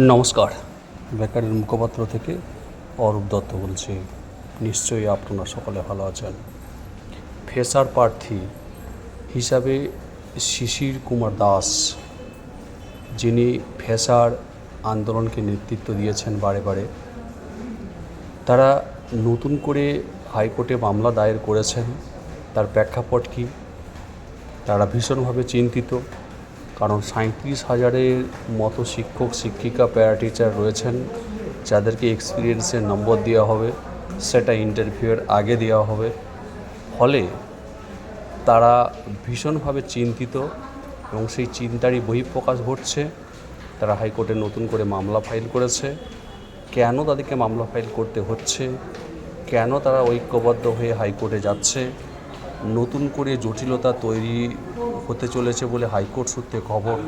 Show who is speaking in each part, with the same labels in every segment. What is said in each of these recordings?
Speaker 1: নমস্কার। বেকারের মুখপাত্র থেকে অরূপ দত্ত বলছি, নিশ্চয়ই আপনারা সকলে ভালো আছেন। ফেসার প্রার্থী হিসাবে শিশির কুমার দাস, যিনি ফেসার আন্দোলনকে নেতৃত্ব দিয়েছেন বারে বারে, তারা নতুন করে হাইকোর্টে মামলা দায়ের করেছেন। তার প্রেক্ষাপট কী? তারা ভীষণভাবে চিন্তিত। কারণ সাঁত্রিশ হাজারের মতো শিক্ষক, শিক্ষিকা, প্যারা টিচার রয়েছেন, যাদেরকে এক্সপিরিয়েন্সের নম্বর দেওয়া হবে, সেটা ইন্টারভিউয়ের আগে দেওয়া হবে। ফলে তারা ভীষণভাবে চিন্তিত এবং সেই চিন্তারই বহিঃপ্রকাশ ঘটছে। তারা হাইকোর্টে নতুন করে মামলা ফাইল করেছে। কেন তাদেরকে মামলা ফাইল করতে হচ্ছে? কেন তারা ঐক্যবদ্ধ হয়ে হাইকোর্টে যাচ্ছে? নতুন করে জটিলতা তৈরি হতে চলেছে বলে হাইকোর্ট সূত্রে খবর।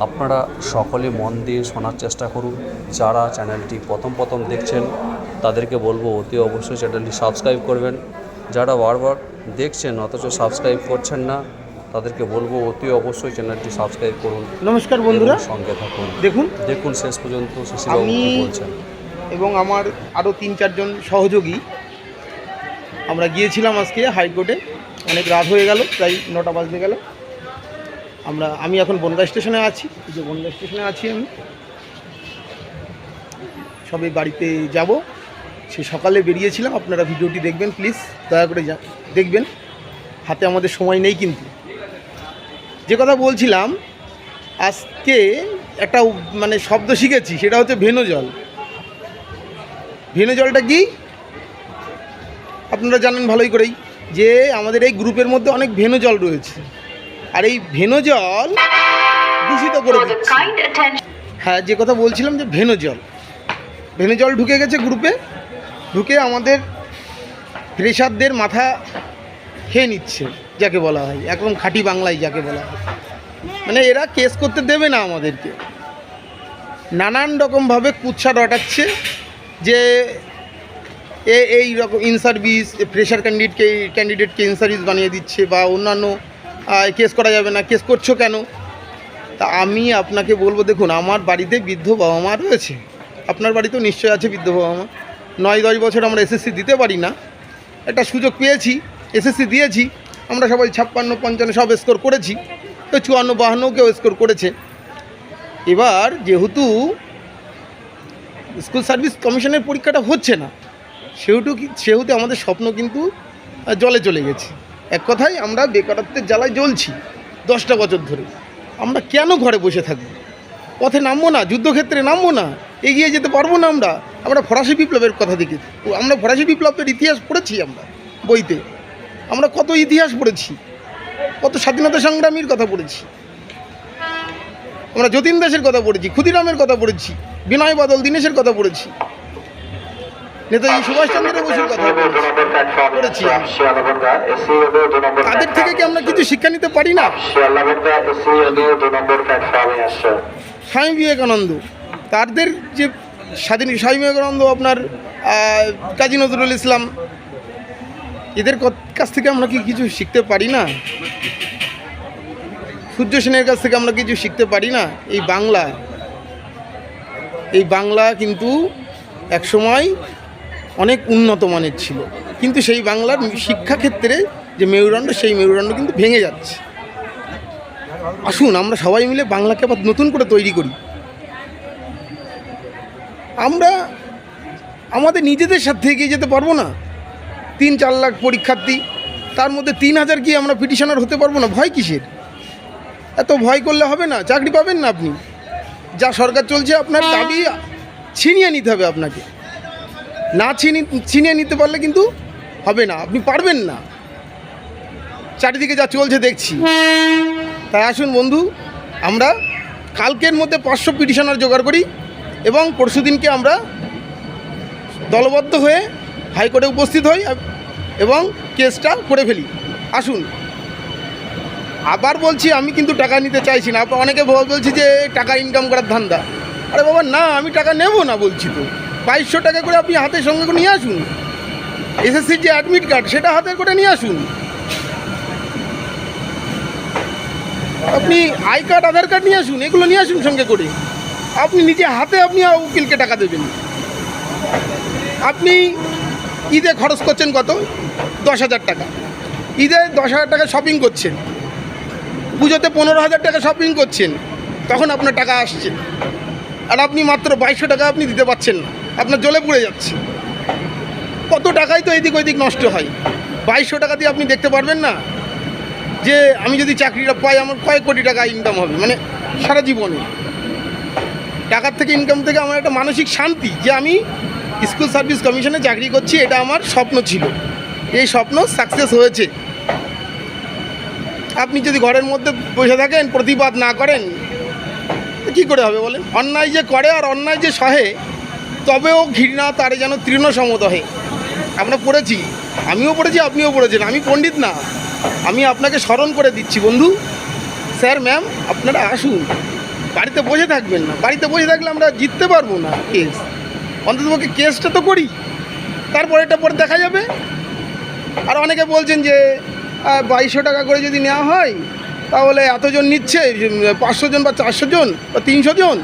Speaker 1: আপনারা সকলে মন দিয়ে শোনার চেষ্টা করুন। যারা চ্যানেলটি প্রথম প্রথম দেখছেন তাদেরকে বলব অতি অবশ্যই চ্যানেলটি সাবস্ক্রাইব করবেন। যারা বারবার দেখছেন অথচ সাবস্ক্রাইব করছেন না তাদেরকে বলব অতি অবশ্যই চ্যানেলটি সাবস্ক্রাইব করুন।
Speaker 2: নমস্কার বন্ধুরা।
Speaker 1: সঙ্গে থাকুন।
Speaker 2: দেখুন।
Speaker 1: দেখুন শেষ পর্যন্ত
Speaker 2: আমি
Speaker 1: বলছেন।
Speaker 2: এবং আমার আরও তিন চারজন সহযোগী। আমরা গিয়েছিলাম আজকে হাইকোর্টে। অনেক রাত হয়ে গেল, প্রায় নটা বাজতে গেল। আমরা, আমি এখন বনগা স্টেশনে আছি। যে বনগা স্টেশনে আছি আমি। সবে বাড়িতে যাব। সে সকালে বেরিয়েছিলাম। আপনারা ভিডিওটি দেখবেন প্লিজ দয়া করে দেখবেন। হাতে আমাদের সময় নেই কিন্তু। যে কথা বলছিলাম, আজকে একটা মানে শব্দ শিখেছি, সেটা হচ্ছে ভেনো জল। ভেনো জলটা কি? আপনারা জানেন ভালোই করেই। যে আমাদের এই গ্রুপের মধ্যে অনেক ভেনো জল রয়েছে। আর এই ভেনো জল দূষিত করে দিচ্ছে। হ্যাঁ যে কথা বলছিলাম যে ভেনো জল। ভেনো জল ঢুকে গেছে গ্রুপে ঢুকে আমাদের ফ্রেশারদের মাথা খেয়ে নিচ্ছে যাকে বলা হয়। একদম খাঁটি বাংলায় যাকে বলা হয়। মানে এরা কেস করতে দেবে না আমাদেরকে। নানান রকমভাবে কুৎসা রটাচ্ছে যে এ এই রকম ইন সার্ভিস প্রেশার ক্যান্ডিডেটকে ক্যান্ডিডেটকে ইন সার্ভিস বানিয়ে দিচ্ছে বা অন্যান্য কেস করা যাবে না কেস করছ কেন? তা আমি আপনাকে বলব, দেখুন, আমার বাড়িতে বৃদ্ধ বাবা মা রয়েছে। আপনার বাড়িতেও নিশ্চয় আছে বৃদ্ধ বাবা মা। নয়, দশ বছর আমরা এসএসসি দিতে পারি না। একটা সুযোগ পেয়েছি এসএসসি দিয়েছি। আমরা সবাই ছাপ্পান্ন, পঞ্চান্ন সব স্কোর করেছি। তো চুয়ান্ন বাহান্নও কেউ স্কোর করেছে। এবার যেহেতু স্কুল সার্ভিস কমিশনের পরীক্ষাটা হচ্ছে না সেহেতু সেহেতু আমাদের স্বপ্ন কিন্তু জলে চলে গেছে। এক কথায় আমরা বেকারত্বের জ্বালায় জ্বলছি দশটা বছর ধরে। আমরা কেন ঘরে বসে থাকব? পথে নামবো না, যুদ্ধক্ষেত্রে নামবো না, এগিয়ে যেতে পারব না আমরা। আমরা ফরাসি বিপ্লবের কথা দেখি আমরা ফরাসি বিপ্লবের ইতিহাস পড়েছি আমরা বইতে। আমরা কত ইতিহাস পড়েছি, কত স্বাধীনতা সংগ্রামীর কথা পড়েছি। আমরা যতীন দাসের কথা পড়েছি, ক্ষুদিরামের কথা পড়েছি, বিনয় বাদল দীনেশের কথা পড়েছি। নেতাজি সুভাষচন্দ্র বসুর কথা পড়েছি তাদের থেকে কি আমরা কিছু শিক্ষা নিতে পারি না? স্বামী বিবেকানন্দ তাদের যে স্বাধীন স্বামী বিবেকানন্দ আপনার কাজী নজরুল ইসলাম এদের কাছ থেকে আমরা কি কিছু শিখতে পারি না? সূর্য সেনের কাছ থেকে আমরা কিছু শিখতে পারি না? এই বাংলা। এই বাংলা কিন্তু একসময় অনেক উন্নত মানের ছিল। কিন্তু সেই বাংলার শিক্ষাক্ষেত্রে যে মেরুদণ্ড, সেই মেরুদণ্ড কিন্তু ভেঙে যাচ্ছে। আসুন, আমরা সবাই মিলে বাংলাকে আবার নতুন করে তৈরি করি। আমরা আমাদের নিজেদের সাথে এগিয়ে যেতে পারব না। তিন, চার লাখ পরীক্ষার্থী, তার মধ্যে তিন হাজার কি আমরা পিটিশনার হতে পারব না? ভয় কিসের? এত ভয় করলে হবে না। চাকরি পাবেন না আপনি। যা সরকার চলছে, আপনার দাবি ছিনিয়ে নিতে হবে আপনাকে। না ছিনি ছিনিয়ে নিতে পারলে কিন্তু হবে না। আপনি পারবেন না। চারিদিকে যা চলছে দেখছি। তাই আসুন বন্ধু, আমরা কালকের মধ্যে পাঁচশো পিটিশনার জোগাড় করি এবং পরশু দিনকে আমরা দলবদ্ধ হয়ে হাইকোর্টে উপস্থিত হই এবং কেসটা করে ফেলি। আসুন। আবার বলছি, আমি কিন্তু টাকা নিতে চাইছি না। অনেকে বল- বলছি যে, টাকা ইনকাম করার ধান্দা। আরে বাবা, না, আমি টাকা নেব না বলছি তো। বাইশশো টাকা করে আপনি হাতের সঙ্গে করে নিয়ে আসুন। এসএসসির যে অ্যাডমিট কার্ড সেটা হাতের করে নিয়ে আসুন। আপনি আই কার্ড আধার কার্ড নিয়ে আসুন, এগুলো নিয়ে আসুন সঙ্গে করে। আপনি নিজে হাতে আপনি উকিলকে টাকা দেবেন। আপনি ঈদে খরচ করছেন কত? দশ হাজার টাকা। ঈদে দশ হাজার টাকা শপিং করছেন। পুজোতে পনেরো হাজার টাকা শপিং করছেন। তখন আপনার টাকা আসছে। আর আপনি মাত্র বাইশশো টাকা আপনি দিতে পারছেন না। আপনার জলে পড়ে যাচ্ছে। কত টাকাই তো এদিক ওইদিক নষ্ট হয়। বাইশশো টাকা দিয়ে আপনি দেখতে পারবেন না যে আমি যদি চাকরিটা পাই, আমার কয়েক কোটি টাকা ইনকাম হবে মানে সারা জীবনে। টাকার থেকে ইনকাম থেকে আমার একটা মানসিক শান্তি যে আমি স্কুল সার্ভিস কমিশনে চাকরি করছি, এটা আমার স্বপ্ন ছিল। এই স্বপ্ন সাকসেস হয়েছে। আপনি যদি ঘরের মধ্যে বসে থাকেন, প্রতিবাদ না করেন কী করে হবে বলেন? অন্যায় যে করে আর অন্যায় যে সহে তবেও ঘৃণা তারে যেন তৃণ সমদহে। আমরা পড়েছি। আমিও পড়েছি, আপনিও পড়েছেন। আমি পণ্ডিত না। আমি আপনাকে স্মরণ করে দিচ্ছি, বন্ধু। স্যার, ম্যাম, আপনারা আসুন। বাড়িতে বসে থাকবেন না। বাড়িতে বসে থাকলে আমরা জিততে পারব না কেস। অন্ততপক্ষে কেসটা তো করি। তারপরে এটা পরে দেখা যাবে। আর অনেকে বলছেন যে বাইশশো টাকা করে যদি নেওয়া হয়, তাহলে এতজন নিচ্ছে? পাঁচশো জন বা চারশো জন বা তিনশো জন?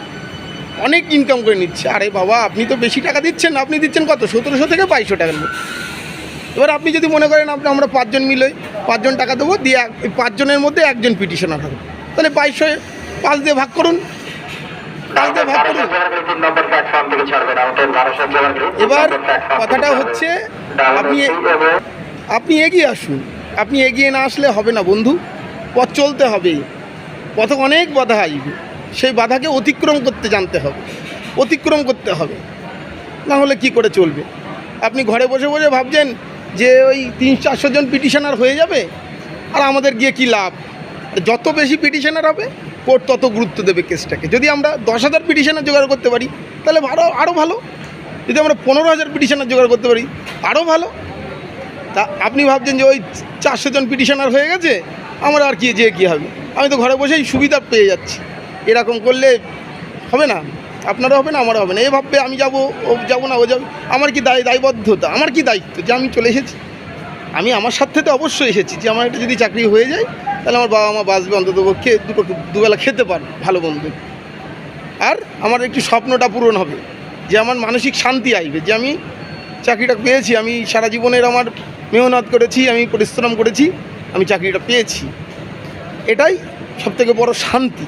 Speaker 2: অনেক ইনকাম করে নিচ্ছে। আরে বাবা, আপনি তো বেশি টাকা দিচ্ছেন আপনি দিচ্ছেন কত? সতেরোশো থেকে বাইশশো টাকার মধ্যে এবার আপনি যদি মনে করেন আপনি, আমরা পাঁচজন মিলে পাঁচজন টাকা দেবো, দিয়ে পাঁচজনের মধ্যে একজন পিটিশনার হবে তাহলে বাইশশো পাঁচ দিয়ে ভাগ করুন। পাঁচ দিয়ে ভাগ করুন। এবার কথাটা হচ্ছে, আপনি আপনি এগিয়ে আসুন। আপনি এগিয়ে না আসলে হবে না বন্ধু। পথ চলতে হবে। পথে অনেক বাধা আসবে। সেই বাধাকে অতিক্রম করতে জানতে হবে, অতিক্রম করতে হবে। না হলে কি করে চলবে? আপনি ঘরে বসে বসে ভাবছেন যে ওই তিন চারশো জন পিটিশনার হয়ে যাবে? আর আমাদের গিয়ে কি লাভ? যত বেশি পিটিশনার হবে, কোর্ট তত গুরুত্ব দেবে কেসটাকে। যদি আমরা দশ হাজার পিটিশনার জোগাড় করতে পারি, তাহলে আরও আরও ভালো। যদি আমরা পনেরো হাজার পিটিশনার জোগাড় করতে পারি আরও ভালো। তা আপনি ভাবছেন যে ওই চারশো জন পিটিশনার হয়ে গেছে, আমার আর কি যেয়ে কী হবে? আমি তো ঘরে বসেই সুবিধা পেয়ে যাচ্ছি। এরকম করলে হবে না। আপনারও হবে না, আমারও হবে না। এ ভাববে, আমি যাব, ও যাব না, ও যাবে। আমার কি দায়, দায়বদ্ধতা? আমার কি দায়িত্ব যে আমি চলে এসেছি? আমি আমার সাথে তো অবশ্যই এসেছি। যে আমার একটা যদি চাকরি হয়ে যায়, তাহলে আমার বাবা মা বাঁচবে, অন্তত পক্ষে দুটো, দুবেলা খেতে পারবে, ভালো বন্ধু। আর আমার একটু স্বপ্নটা পূরণ হবে, যে আমার মানসিক শান্তি আসবে, যে আমি চাকরিটা পেয়েছি, আমি সারা জীবনের আমার মেহনত করেছি, আমি পরিশ্রম করেছি, আমি চাকরিটা পেয়েছি। এটাই সবথেকে বড় শান্তি।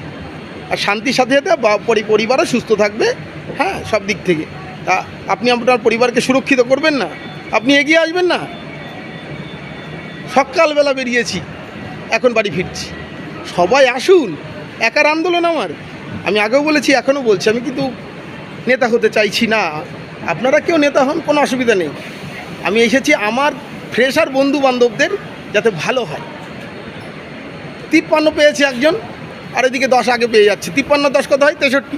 Speaker 2: আর শান্তির সাথে সাথে পরিবারও সুস্থ থাকবে। হ্যাঁ সব দিক থেকে। তা আপনি আপনার পরিবারকে সুরক্ষিত করবেন না? আপনি এগিয়ে আসবেন না? সকালবেলা বেরিয়েছি, এখন বাড়ি ফিরছি। সবাই আসুন, একার আন্দোলন আমার। আমি আগেও বলেছি, এখনও বলছি। আমি কিন্তু নেতা হতে চাইছি না। আপনারা কেউ নেতা হন, কোনো অসুবিধা নেই। আমি এসেছি আমার ফ্রেশার বন্ধু বান্ধবদের যাতে ভালো হয়। তিপ্পান্ন পেয়েছে একজন। আর এদিকে দশ আগে পেয়ে যাচ্ছে। তিপ্পান্ন দশ কত হয়? তেষট্টি।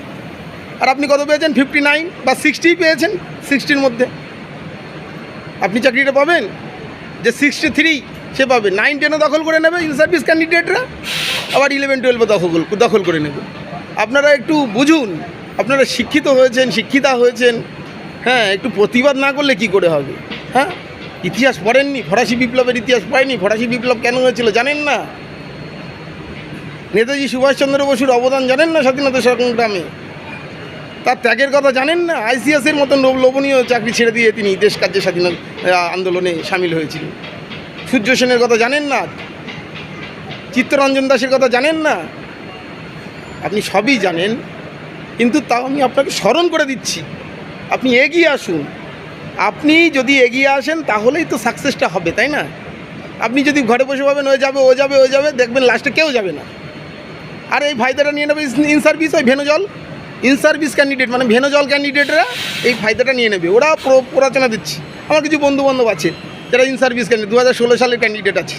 Speaker 2: আর আপনি কত পেয়েছেন? ফিফটি নাইন বা সিক্সটি পেয়েছেন? সিক্সটির মধ্যে। আপনি চাকরিটা পাবেন? যে সিক্সটি থ্রি সে পাবে। নাইন, টেনও দখল করে নেবে ইন সার্ভিস ক্যান্ডিডেটরা আবার ইলেভেন টুয়েলভে দখল দখল করে নেবে। আপনারা একটু বুঝুন। আপনারা শিক্ষিত হয়েছেন, শিক্ষিতা হয়েছেন। হ্যাঁ একটু প্রতিবাদ না করলে কি করে হবে? হ্যাঁ? ইতিহাস পড়েননি? ফরাসি বিপ্লবের ইতিহাস পড়েনি? ফরাসি বিপ্লব কেন হয়েছিল জানেন না? নেতাজি সুভাষচন্দ্র বসুর অবদান জানেন না স্বাধীনতা সংগ্রামে? তার ত্যাগের কথা জানেন না? আইসিএসের মতন লোভনীয় চাকরি ছেড়ে দিয়ে তিনি দেশ কার্যে স্বাধীনতা আন্দোলনে সামিল হয়েছিলেন। সূর্য সেনের কথা জানেন না? চিত্তরঞ্জন দাসের কথা জানেন না? আপনি সবই জানেন, কিন্তু তাও আমি আপনাকে স্মরণ করে দিচ্ছি। আপনি এগিয়ে আসুন। আপনি যদি এগিয়ে আসেন, তাহলেই তো সাকসেসটা হবে, তাই না? আপনি যদি ঘরে বসে পাবেন ও যাবে ও যাবে ও যাবে, দেখবেন লাস্টে কেউ যাবে না। আর এই ফায়দাটা নিয়ে নেবে ইন সার্ভিস ওই ভেনজল ইন সার্ভিস ক্যান্ডিডেট মানে ভেনজল ক্যান্ডিডেটরা এই ফায়দাটা নিয়ে নেবে। ওরা প্র- প্ররোচনা দিচ্ছে। আমার কিছু বন্ধু বান্ধব আছে, যারা ইন সার্ভিস ক্যান্ডিডেট দু হাজার ষোলো সালের ক্যান্ডিডেট আছে।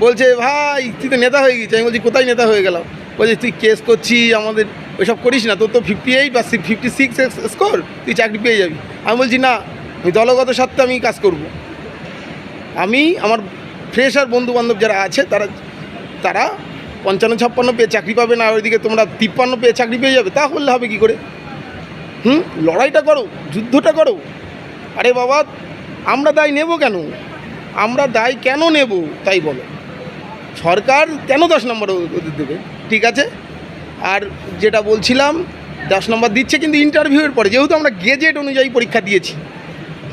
Speaker 2: বলছে, ভাই, তুই তো নেতা হয়ে গেছিস। আমি বলছি, কোথায় নেতা হয়ে গেলাম? বলছে, তুই কেস করছি আমাদের ওইসব করিস না। তোর তো ফিফটি এইট বা ফিফটি সিক্স স্কোর তুই চাকরি পেয়ে যাবি। আমি বলছি, না, আমি দলগত সত্ত্বে আমি কাজ করব। আমি, আমার ফ্রেশার বন্ধু বান্ধব যারা আছে, তারা তারা পঞ্চান্ন ছাপ্পান্ন পেয়ে চাকরি পাবে না ওইদিকে তোমরা তিপ্পান্ন পেয়ে চাকরি পেয়ে যাবে, তা করলে হবে কী করে? হুম? লড়াইটা করো, যুদ্ধটা করো। আরে বাবা, আমরা দায় নেব কেন? আমরা দায় কেন নেব? তাই বলো। সরকার কেন দশ নম্বর ওদের দেবে? ঠিক আছে? আর যেটা বলছিলাম, দশ নম্বর দিচ্ছে কিন্তু ইন্টারভিউয়ের পরে। যেহেতু আমরা গেজেট অনুযায়ী পরীক্ষা দিয়েছি,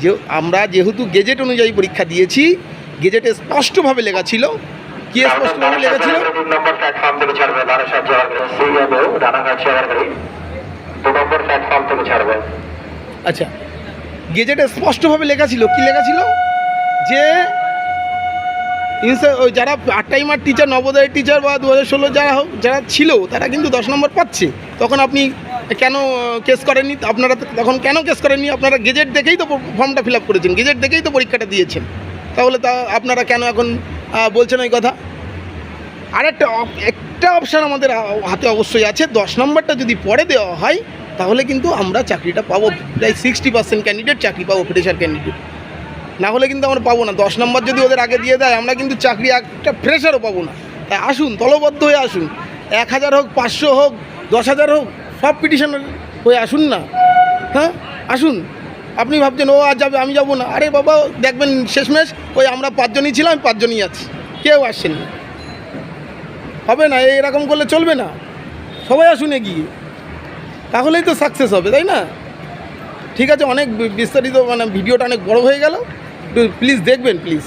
Speaker 2: যে আমরা যেহেতু গেজেট অনুযায়ী পরীক্ষা দিয়েছি গেজেটে স্পষ্টভাবে লেখা ছিল কি স্পষ্টভাবে লেখা ছিল
Speaker 3: নম্বর প্ল্যাটফর্ম থেকে ছাড়বে বারাসাত যাওয়ার গাড়ি রানাঘাট যাওয়ার গাড়ি দু নম্বর প্ল্যাটফর্ম থেকে ছাড়বে।
Speaker 2: আচ্ছা গেজেটে স্পষ্টভাবে লেখা ছিল কি লেখা ছিল? যে ওই যারা পার্ট টাইমার টিচার নবোদয়ের টিচার বা দু হাজার ষোলো যারা হোক যারা ছিল তারা কিন্তু দশ নম্বর পাচ্ছে। তখন আপনি কেন কেস করেননি? আপনারা তখন কেন কেস করেননি? আপনারা গেজেট দেখেই তো ফর্মটা ফিল আপ করেছেন গেজেট দেখেই তো পরীক্ষাটা দিয়েছেন। তাহলে তা আপনারা কেন এখন বলছেন ওই কথা। আরেকটা একটা অপশান আমাদের হাতে অবশ্যই আছে। দশ নম্বরটা যদি পরে দেওয়া হয়, তাহলে কিন্তু আমরা চাকরিটা পাবো। প্রায় সিক্সটি পার্সেন্ট ক্যান্ডিডেট চাকরি পাবো ফ্রেশার ক্যান্ডিডেট না হলে কিন্তু আমরা পাবো না। দশ নম্বর যদি ওদের আগে দিয়ে দেয়, আমরা কিন্তু চাকরি একটা ফ্রেশারও পাবো না। তাই আসুন, দলবদ্ধ হয়ে আসুন। এক হাজার হোক, পাঁচশো হোক, দশ হাজার হোক, সব পিটিশনের হয়ে আসুন না। হ্যাঁ আসুন। আপনি ভাবছেন, ও আর যাবে, আমি যাব না। আরে বাবা, দেখবেন শেষমেশ, ওই আমরা পাঁচজনই ছিলাম পাঁচজনই আছি। কেউ আসছেন হবে না এরকম করলে চলবে না। সবাই আসুন এগিয়ে। তাহলেই তো সাকসেস হবে, তাই না? ঠিক আছে, অনেক বিস্তারিত মানে ভিডিওটা অনেক বড় হয়ে গেল। প্লিজ দেখবেন প্লিজ